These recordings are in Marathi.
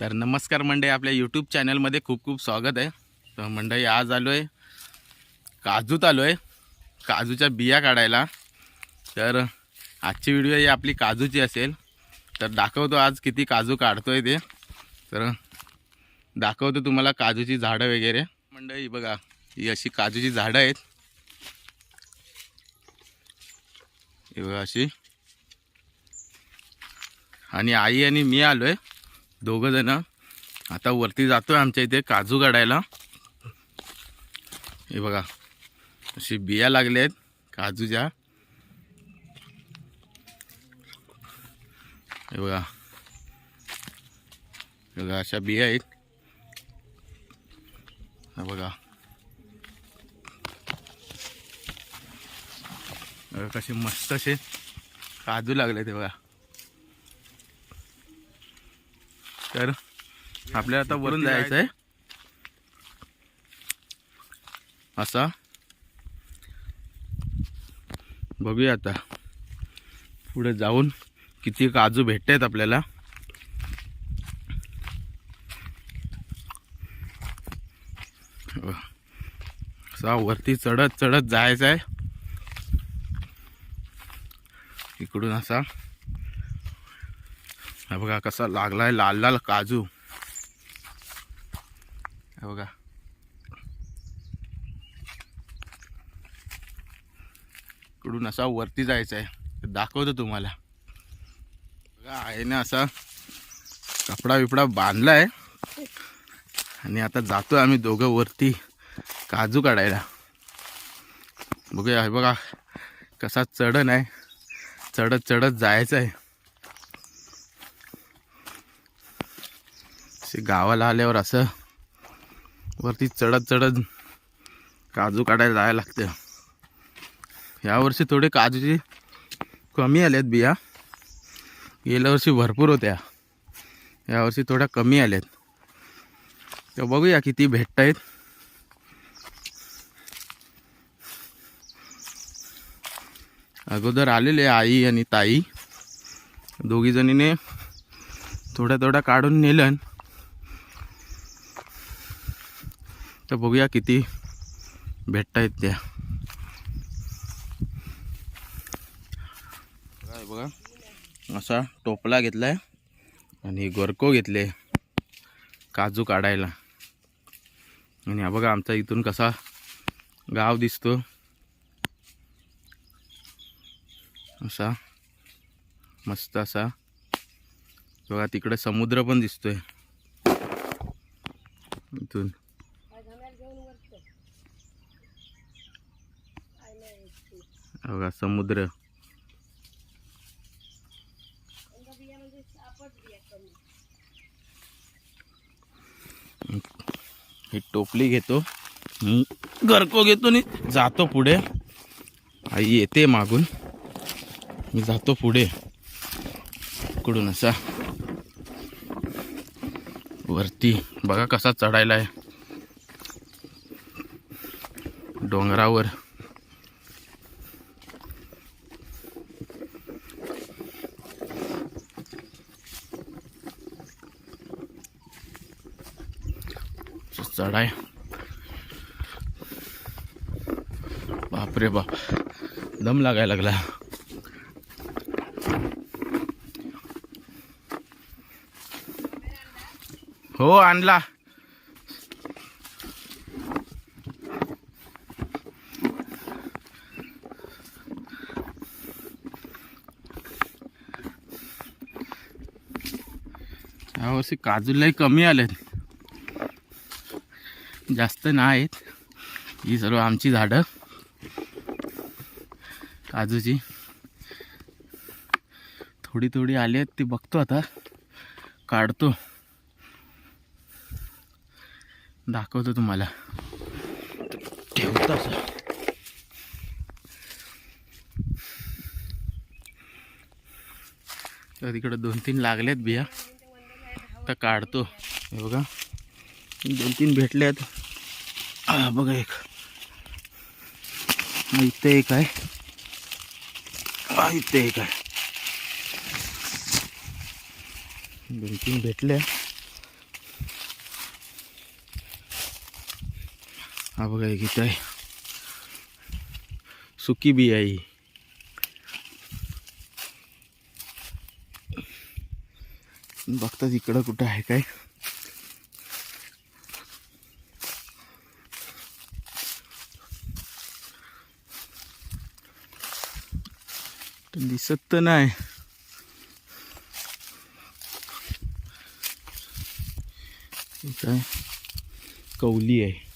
तर नमस्कार मंडळी आपल्या यूट्यूब चॅनलमध्ये खूप खूप स्वागत आहे. तर मंडळी आज आलो आहे काजूत आलो आहे काजूच्या बिया काढायला. तर आजची व्हिडिओ ही आपली काजूची असेल. तर दाखवतो आज किती काजू काढतो आहे ते. तर दाखवतो तुम्हाला काजूची झाडं वगैरे. मंडळी बघा ही अशी काजूची झाडं आहेत. ही बघा अशी. आणि आई आणि मी आलो आहे दोघं जण. आता वरती जातो आहे आमच्या इथे काजू काढायला. हे बघा अशी बिया लागल्या आहेत काजूच्या. हे बघा बघा अशा बिया आहेत. बघा. बघा कसे मस्त असे काजू लागले ते बघा. तर आपल्याला आता वरून जायचं आहे. असा. बघूया आता. पुढे जाऊन किती काजू भेटत आहेत आपल्याला. असा वरती चढत चढत जायचं आहे इकडून असा. हा बघा कसा लागलाय लाल लाल काजू. हे बघा. इकडून असा वरती जायचं आहे दाखवतो तुम्हाला. बघा आईने असा कपडा बिपडा बांधला आहे आणि आता जातो आम्ही दोघं वरती काजू काढायला. बघूया हे बघा कसा चढण आहे. चढत चढत जायचं आहे असे गावाला आल्यावर असं वरती चढत चढत काजू काढायला जायला लागतं. यावर्षी थोडे काजूची कमी आल्यात बिया. गेल्या वर्षी भरपूर होत्या. यावर्षी थोड्या कमी आल्यात तर बघूया किती भेटत आहेत अगोदर आलेले आई आणि ताई. दोघी जणीने थोड्या थोड्या काढून नेलं. तर बघूया किती भेटत आहेत त्या. काय बघा असा टोपला घेतलाय आणि गोरको घेतले काजू काढायला. आणि हा बघा आमचा इथून कसा गाव दिसतो. असा मस्त असा बघा तिकडे समुद्र पण दिसतोय. इथून. बघा समुद्र. ही टोपली घेतो. मी गरको घेतो आणि जातो पुढे. आई येते मागून. मी जातो पुढे. इकडून असा. वरती बघा कसा चढायला आहे. डोंगरावर. चढाय बापरे बाप दम लागायला लागला. हो आणला. यावर्षी काजूलाही कमी आलेत. जास्त नाहीत. ही सर्व आमची झाडं. काजूची. थोडी थोडी आली आहेत ती बघतो आता. काढतो. दाखवतो तुम्हाला. ठेवतो असं. तर तिकडे दोन तीन लागल्यात बिया. आता काढतो. हे बघा. दोन तीन भेटल्यात बघा एक इथं एक आहे इथं एक आहे दोन तीन भेटल्या हा बघा एक इथं आहे सुकी बी आहे बघतात इकडं कुठं आहे काय पण दिसत तर नाही हे काय कौली आहे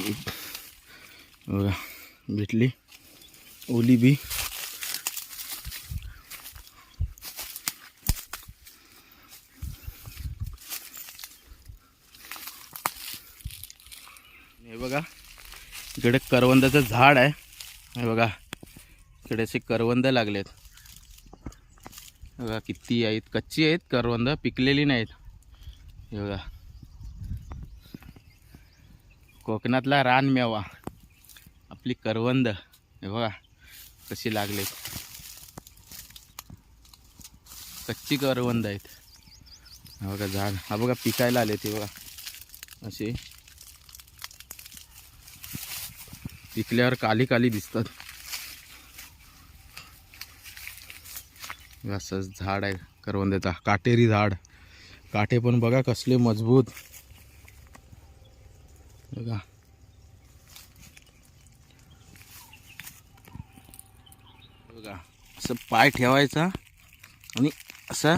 एक बघा भेटली ओली बी हे बघा इकडे करवंदाचं झाड आहे. हे बघा इकडे असे करवंद लागलेत. बघा किती आहेत कच्ची आहेत करवंद पिकलेली नाहीत. हे बघा. कोकणातला रानमेवा आपली करवंद हे बघा कशी लागलेत कच्ची करवंद आहेत. हा बघा झाड हा बघा पिकायला आले ते बघा. असे पिकल्यावर काली काली दिसतात. असंच झाड आहे करवंद्याचा काटेरी झाड. काटे पण बघा कसले मजबूत. बघा. बघा असं पाय ठेवायचा आणि असा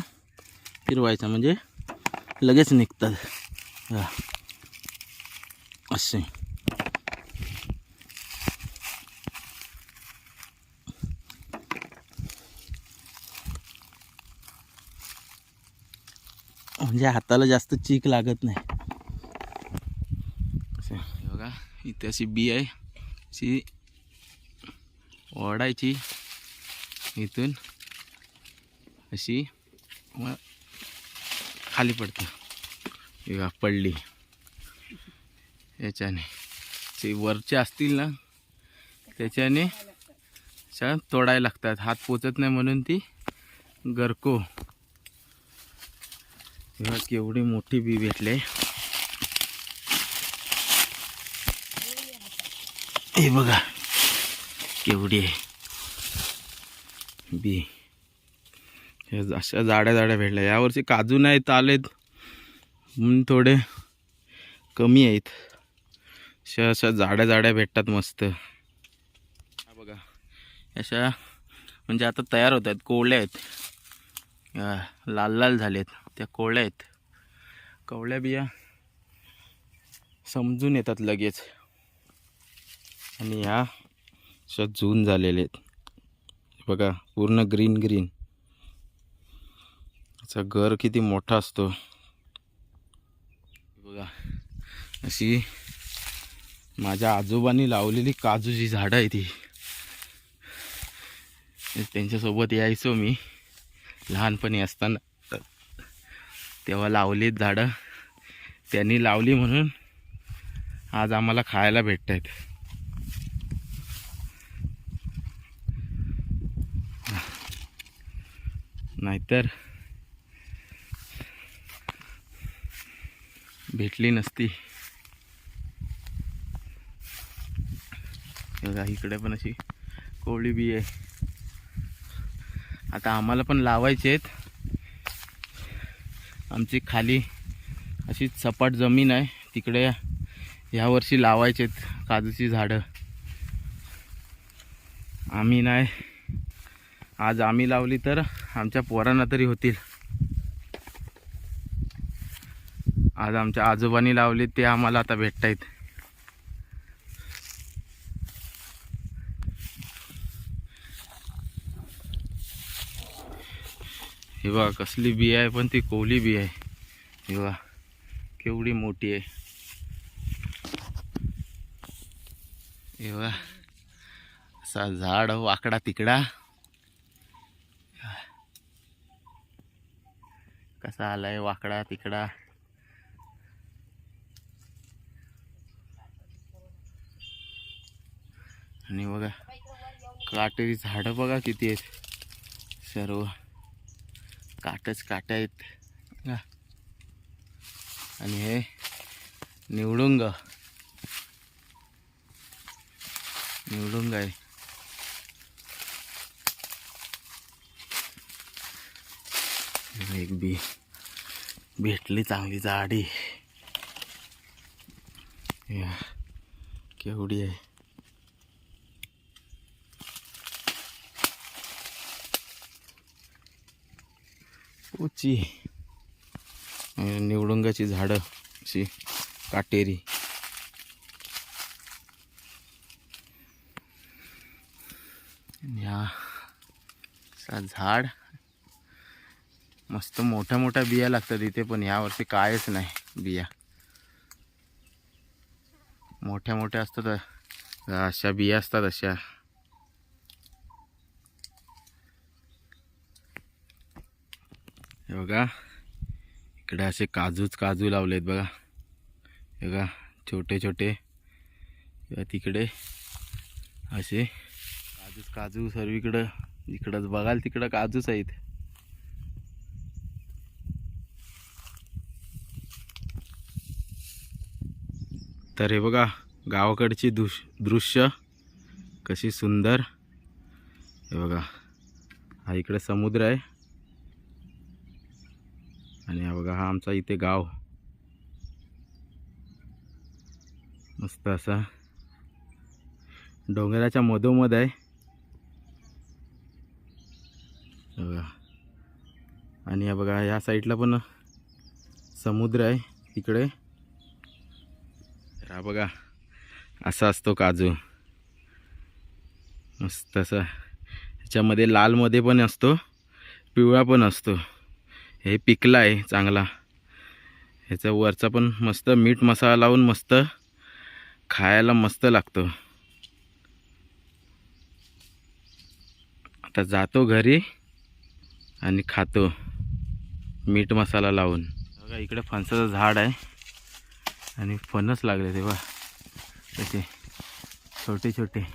फिरवायचा म्हणजे लगेच निघतात. असे. म्हणजे हाताला जास्त चीक लागत नाही. बघा इथे अशी बी आहे. अशी ओढायची इथून अशी मग खाली पडते. बघा पडली. याच्याने. ते वरचे असतील ना त्याच्याने तोडायला लागतात. हात पोचत नाही म्हणून ती गरको. तेव्हा केवढी मोठी बी भेटले. हे बघा केवढी आहे. बी. अशा जाड्या जाड्या भेटल्या. यावर्षी काजू नाहीत आलेत. म्हणून थोडे कमी आहेत. अशा अशा जाड्या जाड्या भेटतात मस्त. हा बघा. अशा म्हणजे आता तयार होत आहेत कोवळ्या आहेत. लाल लाल झालेत. त्या कोवळ्या आहेत. कवळ्या बिया समजून येतात लगेच. आणि ह्या अशा जून झालेले आहेत. बघा पूर्ण ग्रीन ग्रीन. याचा घर किती मोठा असतो. बघा अशी माझ्या आजोबांनी लावलेली काजूची झाडं आहे ती त्यांच्यासोबत यायचो मी. लहानपणी असताना तेव्हा लावलीत झाडं. त्यांनी लावली म्हणून आज आम्हाला खायला भेटत आहेत नाहीतर भेटली नसती. बघा इकडे पण अशी कोवळी बी आहे. आता आम्हाला पण लावायचे आहेत. आमची खाली अशी सपाट जमीन आहे. तिकडे ह्यावर्षी लावायचे आहेत काजूची झाडं. आम्ही नाही. आज आम्ही लावली तर आमच्या पोरांना तरी होतील. आज आमच्या आजोबांनी लावले ते आम्हाला आता भेटत आहेत हे बघा कसली बी आहे पण ती कोवली बी आहे. हे बघा केवढी मोठी आहे. हे बघा असा झाड वाकडा तिकडा. कसा आलाय वाकडा तिकडा. आणि बघा काटेरी झाडं बघा किती आहेत. सर्व. काटच काट्या आहेत. आणि हे निवडुंग. निवडुंग आहे. एक बी. भेटली चांगली झाडी या, केवढी आहे? उची. निवडुंगाची झाडं अशी काटेरी. ह्या झाड. मस्त मोठ्या मोठ्या बिया लागतात इथे पण यावर्षी कायच नाही बिया. मोठ्या मोठ्या असतात अशा बिया असतात अशा हे बघा इकडे असे काजूच काजू लावले आहेत बघा. हे बघा छोटे छोटे. तिकडे असे काजूच काजू सर्वीकडं इकडंच बघाल तिकडं काजूच आहेत. तर हे बघा गावाकडची दुश दृश्य कशी सुंदर. हे बघा हा इकडे समुद्र आहे. आणि हा बघा हा आमचा इथे गाव. मस्त असा डोंगराच्या मधोमध आहे. बघा. आणि हा बघा ह्या साईडला पण समुद्र आहे तिकडे. हा बघा असा असतो काजू. मस्त असा. ह्याच्यामध्ये लालमध्ये पण असतो पिवळा पण असतो. हे पिकला आहे चांगला. ह्याचा वरचा पण मस्त मीठ मसाला लावून मस्त खायला मस्त लागतो. आता जातो घरी आणि खातो मीठ मसाला लावून. बघा इकडे फणसाचं झाड आहे आणि फणस लागले तेव्हा त्याचे छोटे छोटे.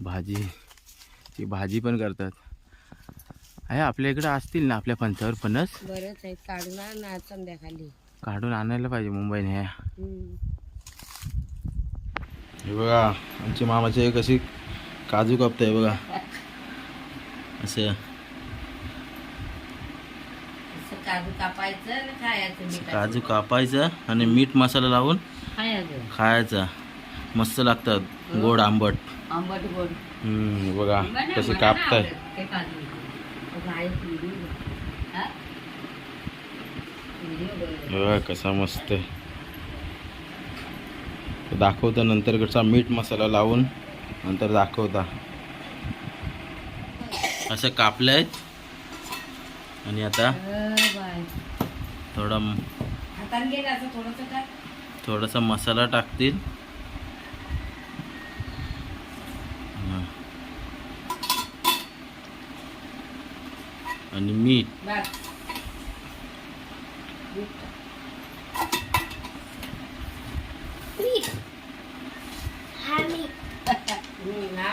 भाजी. ती भाजी पण करतात. आहे आपल्या इकडे असतील ना आपल्या फणसावर फणस बरंच आहे काढून आण संध्याकाळी. काढून आणायला पाहिजे मुंबईने. ह्या हम्म. हे बघा आमची मामाची कशी काजू कापताय बघा. असं. असं काजू कापायचं आणि खायचं मिठाचं. काजू कापायचं आणि मीठ मसाला लावून खायचं. खायचा. मस्त लागतात. गोड आंबट. आंबट गोड. हम्म, बघा कसे कापताय. ते काजू. कसा मस्त. दाखवता नंतर कसा मीठ मसाला लावून नंतर दाखवता असं कापलं आहेत आणि आता. थोडा. थोडासा मसाला टाकतील आणि मीठ. बघ.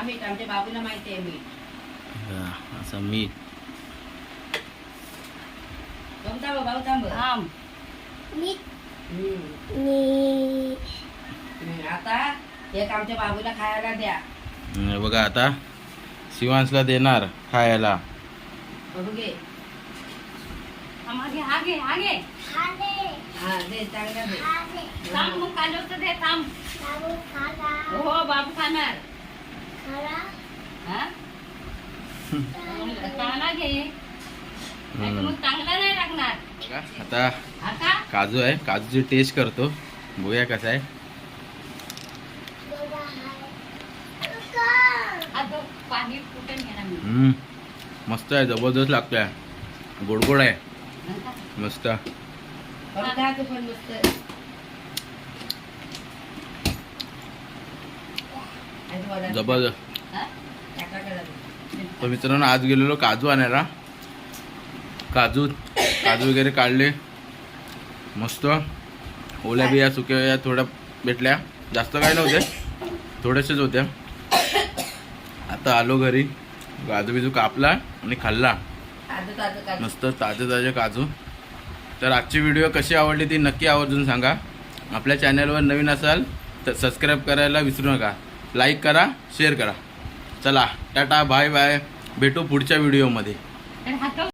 मीठ. आमच्या बाबूला माहिती आहे मीठ. असं मीठ. थांब थांब भाऊ थांब. हम्म, आता एक आमच्या बाबूला खायला द्या. बघा आता शिवांशला देणार खायला. बघू घे आगे आगे. आगे. हा दे. चांगला दे थांब मग दे थांब. हो हो बाबू खाणार. हा? चांगला. घे. नाही तर मग चांगला नाही लागणार. बघा आता आता काजू आहे. काजूची टेस्ट करतो. बघूया कसा आहे. आता पाणी मी? हम्म, मस्त आहे जबरदस्त लागतोय. गोड गोड आहे. मस्त जबरदस्त. तर मित्रांनो आज गेलेलो काजू आणायला. काजू काजू वगैरे काढले. मस्त. ओल्या बिया सुक्या बिया थोड्या भेटल्या. जास्त काही नव्हते थोड्याशाच होत्या. आता आलो घरी. काजू बिजू कापला आणि खाल्ला. ताजं ताजं काजू. मस्त ताजे ताजे काजू. तर आजची व्हिडिओ कशी आवडली ती नक्की आवर्जून सांगा. आपल्या चॅनलवर नवीन असाल तर सबस्क्राईब करायला विसरू नका. लाईक करा शेअर करा. चला टाटा बाय बाय भेटू पुढच्या व्हिडिओमध्ये.